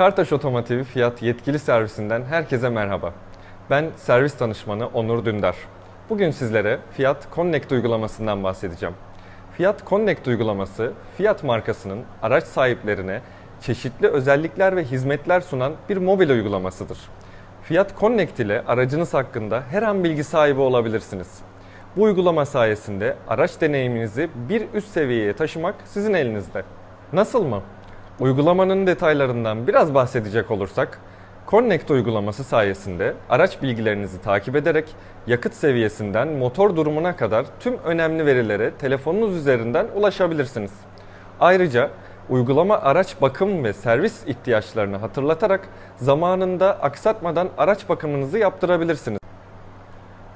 Kartaş Otomotiv Fiyat yetkili servisinden herkese merhaba. Ben servis danışmanı Onur Dündar. Bugün sizlere Fiat Connect uygulamasından bahsedeceğim. Fiat Connect uygulaması, Fiat markasının araç sahiplerine çeşitli özellikler ve hizmetler sunan bir mobil uygulamasıdır. Fiat Connect ile aracınız hakkında her an bilgi sahibi olabilirsiniz. Bu uygulama sayesinde araç deneyiminizi bir üst seviyeye taşımak sizin elinizde. Nasıl mı? Uygulamanın detaylarından biraz bahsedecek olursak, Connect uygulaması sayesinde araç bilgilerinizi takip ederek yakıt seviyesinden motor durumuna kadar tüm önemli verilere telefonunuz üzerinden ulaşabilirsiniz. Ayrıca uygulama araç bakım ve servis ihtiyaçlarını hatırlatarak zamanında aksatmadan araç bakımınızı yaptırabilirsiniz.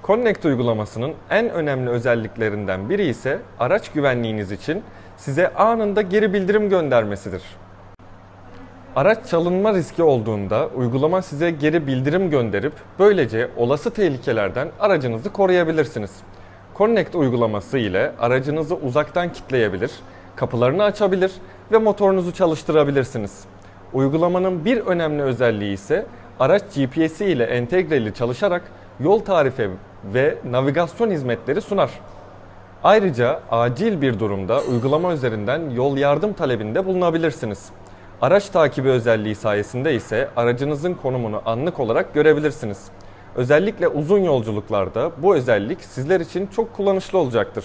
Connect uygulamasının en önemli özelliklerinden biri ise araç güvenliğiniz için size anında geri bildirim göndermesidir. Araç çalınma riski olduğunda uygulama size geri bildirim gönderip böylece olası tehlikelerden aracınızı koruyabilirsiniz. Connect uygulaması ile aracınızı uzaktan kilitleyebilir, kapılarını açabilir ve motorunuzu çalıştırabilirsiniz. Uygulamanın bir önemli özelliği ise araç GPS ile entegreli çalışarak yol tarifi ve navigasyon hizmetleri sunar. Ayrıca acil bir durumda uygulama üzerinden yol yardım talebinde bulunabilirsiniz. Araç takibi özelliği sayesinde ise aracınızın konumunu anlık olarak görebilirsiniz. Özellikle uzun yolculuklarda bu özellik sizler için çok kullanışlı olacaktır.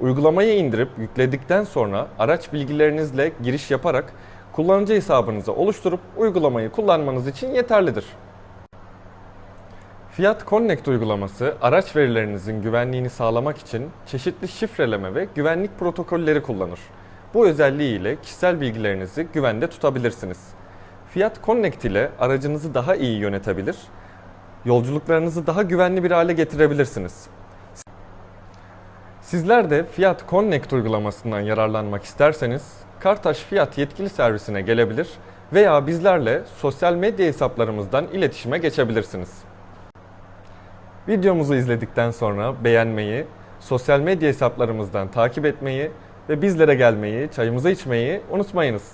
Uygulamayı indirip yükledikten sonra araç bilgilerinizle giriş yaparak kullanıcı hesabınızı oluşturup uygulamayı kullanmanız için yeterlidir. Fiat Connect uygulaması araç verilerinizin güvenliğini sağlamak için çeşitli şifreleme ve güvenlik protokolleri kullanır. Bu özelliği ile kişisel bilgilerinizi güvende tutabilirsiniz. Fiat Connect ile aracınızı daha iyi yönetebilir, yolculuklarınızı daha güvenli bir hale getirebilirsiniz. Sizler de Fiat Connect uygulamasından yararlanmak isterseniz Kartaş Fiat yetkili servisine gelebilir veya bizlerle sosyal medya hesaplarımızdan iletişime geçebilirsiniz. Videomuzu izledikten sonra beğenmeyi, sosyal medya hesaplarımızdan takip etmeyi ve bizlere gelmeyi, çayımızı içmeyi unutmayınız.